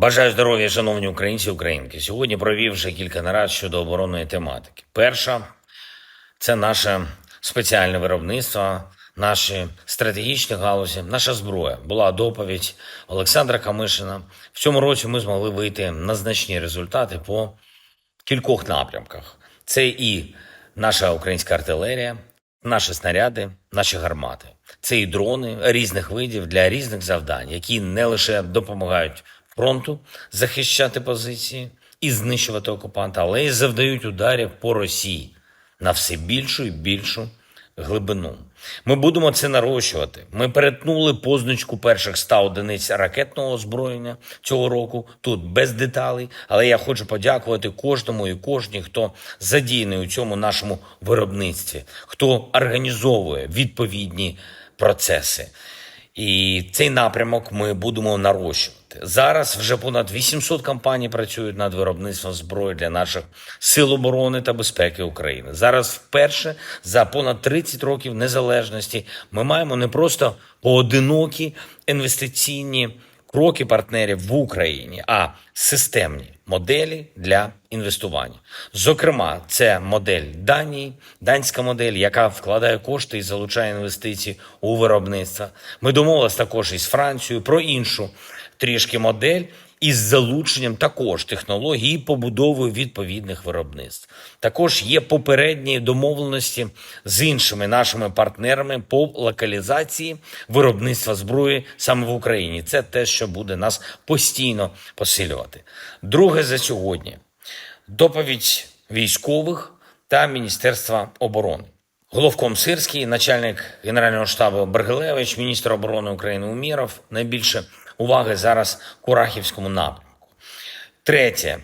Бажаю здоров'я, шановні українці і українки. Сьогодні провів вже кілька нарад щодо оборонної тематики. Перша це наше спеціальне виробництво, наші стратегічні галузі, наша зброя. Була доповідь Олександра Камишина. В цьому році ми змогли вийти на значні результати по кількох напрямках. Це і наша українська артилерія, наші снаряди, наші гармати. Це і дрони різних видів для різних завдань, які не лише допомагають фронту захищати позиції і знищувати окупанта, але й завдають ударів по Росії на все більшу і більшу глибину. Ми будемо це нарощувати. Ми перетнули позначку перших 100 одиниць ракетного озброєння цього року. Тут без деталей. Але я хочу подякувати кожному і кожній, хто задіяний у цьому нашому виробництві, хто організовує відповідні процеси. І цей напрямок ми будемо нарощувати. Зараз вже понад 800 компаній працюють над виробництвом зброї для наших сил оборони та безпеки України. Зараз вперше за понад 30 років незалежності ми маємо не просто поодинокі інвестиційні кроки партнерів в Україні, а системні моделі для інвестування. Зокрема, це модель Данії, данська модель, яка вкладає кошти і залучає інвестиції у виробництво. Ми домовилися також із Францією про іншу трішки модель. Із залученням також технологій і побудовою відповідних виробництв. Також є попередні домовленості з іншими нашими партнерами по локалізації виробництва зброї саме в Україні. Це те, що буде нас постійно посилювати. Друге за сьогодні доповідь військових та Міністерства оборони. Головком Сирський, начальник Генерального штабу Бергелевич, міністр оборони України Уміров. Найбільше уваги зараз Курахівському напрямку. Третє,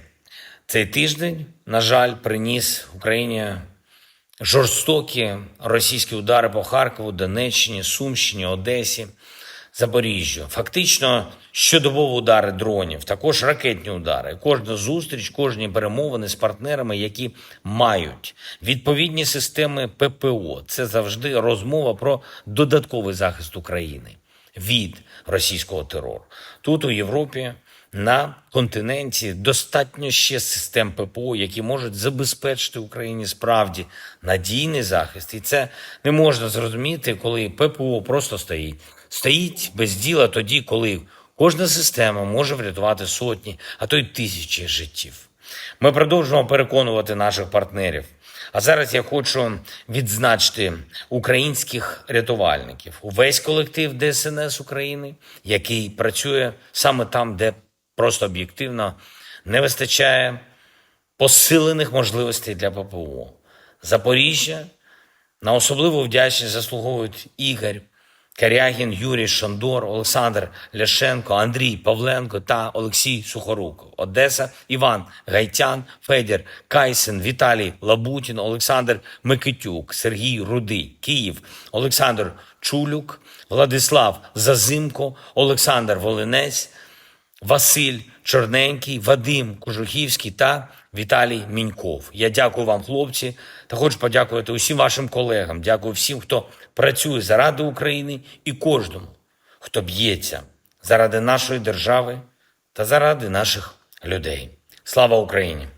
цей тиждень, на жаль, приніс Україні жорстокі російські удари по Харкову, Донеччині, Сумщині, Одесі, Запоріжжю. Фактично щодобово удари дронів, також ракетні удари. Кожна зустріч, кожні перемовини з партнерами, які мають відповідні системи ППО. Це завжди розмова про додатковий захист України від російського терору. Тут у Європі на континенті достатньо ще систем ППО, які можуть забезпечити Україні справді надійний захист, і це не можна зрозуміти, коли ППО просто стоїть. Стоїть без діла тоді, коли кожна система може врятувати сотні, а то й тисячі життів. Ми продовжуємо переконувати наших партнерів. А зараз я хочу відзначити українських рятувальників, увесь колектив ДСНС України, який працює саме там, де просто об'єктивно не вистачає посилених можливостей для ППО. Запоріжжя на особливу вдячність заслуговують Ігор Карягін, Юрій Шандор, Олександр Ляшенко, Андрій Павленко та Олексій Сухоруков. Одеса, Іван Гайтян, Федір Кайсен, Віталій Лабутін, Олександр Микитюк, Сергій Рудий, Київ, Олександр Чулюк, Владислав Зазимко, Олександр Волинець, Василь Чорненький, Вадим Кожухівський та Віталій Міньков. Я дякую вам, хлопці, та хочу подякувати усім вашим колегам. Дякую всім, хто працює заради України і кожному, хто б'ється заради нашої держави та заради наших людей. Слава Україні!